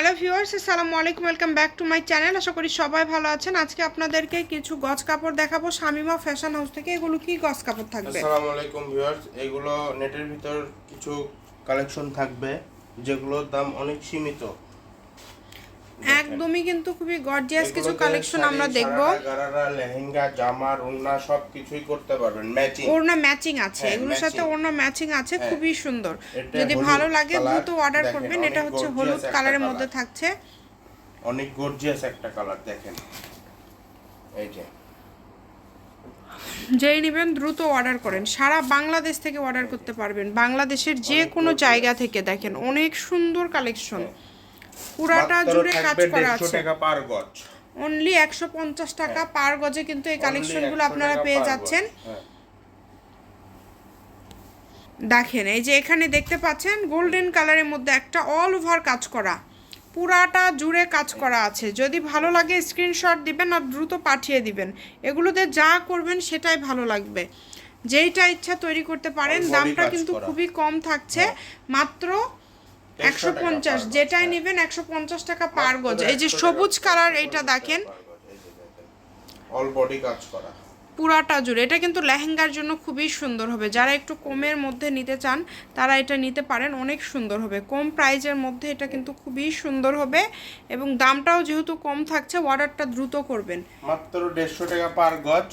Hello viewers, আসসালামু আলাইকুম, welcome back to my channel. আশা করি সবাই ভালো আছেন। আজকে আপনাদেরকে কিছু গজ কাপড় দেখাবো। শামিমা ফ্যাশন হাউস থেকে এগুলো কি গজ কাপড় থাকবে? আসসালামু আলাইকুম ভিউয়ার্স, এগুলো নেটের ভিতর কিছু কালেকশন থাকবে, যেগুলোর দাম অনেক সীমিত। একদমই কিন্তু খুবই গর্জিয়াস কিছু কালেকশন আমরা দেখব। গারারা লেহেঙ্গা জামা ওড়না সব কিছুই করতে পারবেন। ম্যাচিং ওড়না ম্যাচিং আছে। হ্যাঁ, এগুলোর সাথে। ওড়না ম্যাচিং আছে হ্যাঁ। খুবই সুন্দর। যদি ভালো লাগে দ্রুত অর্ডার করবেন। এটা হচ্ছে হলুদ কালারের মধ্যে থাকছে। অনেক গর্জিয়াস একটা কালার দেখেন। এই যে। যেই নেবেন দ্রুত অর্ডার করেন। সারা বাংলাদেশ থেকে অর্ডার করতে পারবেন। বাংলাদেশের যে কোনো জায়গা থেকে দেখেন অনেক সুন্দর কালেকশন পুরাটা জুড়ে কাজ করা 150 আছে। টাকা পার গজ। অনলি একশো পঞ্চাশ টাকা পার গজে কিন্তু এই কালেকশনগুলো আপনারা পেয়ে যাচ্ছেন। হ্যাঁ। দেখেন এই যে এখানে দেখতে পাচ্ছেন গোল্ডেন কালারের মধ্যে একটা অল ওভার কাজ করা। পুরাটা জুড়ে কাজ করা আছে। যদি ভালো লাগে স্ক্রিনশট দিবেন আর দ্রুত পাঠিয়ে দিবেন। এগুলোতে যা করবেন সেটাই ভালো লাগবে। যেইটা ইচ্ছা তৈরি করতে পারেন। দামটা কিন্তু খুবই কম থাকছে। মাত্র একশো পঞ্চাশ যেটাই। নেবেন একশো পঞ্চাশ টাকা পার গজ। এই যে সবুজ কালার এইটা দেখেন। অল বডি কাজ করা। পুরাটা জুড়ে। এটা কিন্তু লেহেঙ্গার জন্য খুবই সুন্দর হবে। যারা একটু কমের মধ্যে নিতে চান তারা এটা নিতে পারেন অনেক সুন্দর হবে। কম প্রাইজের মধ্যে এটা কিন্তু খুবই সুন্দর হবে এবং দামটাও যেহেতু কম থাকছে অর্ডারটা দ্রুত করবেন। মাত্র দেড়শো টাকা পার গজ।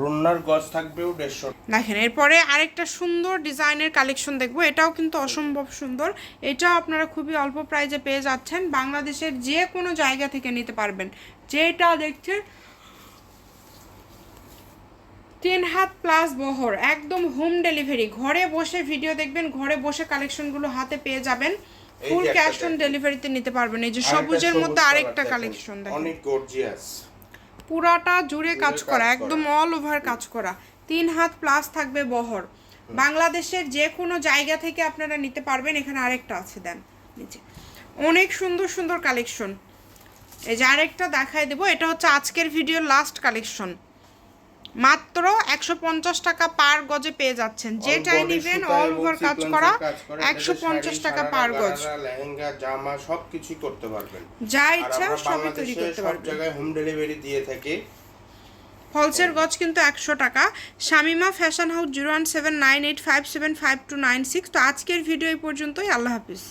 রুন্নার গজ থাকবেও দেড়শো দেখেন এরপরে আরেকটা সুন্দর ডিজাইনের কালেকশন দেখব। এটাও কিন্তু অসম্ভব সুন্দর। এটাও আপনারা খুবই অল্প প্রাইজে পেয়ে যাচ্ছেন। বাংলাদেশের যে কোনো জায়গা থেকে নিতে পারবেন। যেটা দেখছেন তিন হাত প্লাস বহর একদম হোম ডেলিভারি। ঘরে বসে ভিডিও দেখবেন ঘরে বসে কালেকশনগুলো হাতে পেয়ে যাবেন। ফুল ক্যাশ অন ডেলিভারিতে নিতে পারবেন। এই যে সবুজের মধ্যে আরেকটা কালেকশন দেখেন। অনেক গর্জিয়াস পুরাটা জুড়ে কাজ করা একদম অল ওভার কাজ করা। তিন হাত প্লাস থাকবে বহর। বাংলাদেশের যে কোনো জায়গা থেকে আপনারা নিতে পারবেন এখানে আরেকটা আছে দেন নিচে। অনেক সুন্দর সুন্দর কালেকশন এই যে আরেকটা দেখায় দেবো এটা হচ্ছে আজকের ভিডিওর লাস্ট কালেকশন মাত্র একশো পঞ্চাশ টাকা পার গজে পেয়ে যাচ্ছেন। যেটাই নেবেন অল ওভার কাজ করা একশো পঞ্চাশ টাকা পার গজ। লেহেঙ্গা জামা সবকিছু করতে পারবেন। যা ইচ্ছা সবই তৈরি করতে সব পারবেন। জায়গায় হোম ডেলিভারি দিয়ে থাকি। ফলসের গজ কিন্তু একশো টাকা। Shamima fashion house zero one seven nine eight five seven five two nine six তো আজকের ভিডিও এই পর্যন্তই। আল্লাহ হাফিজ।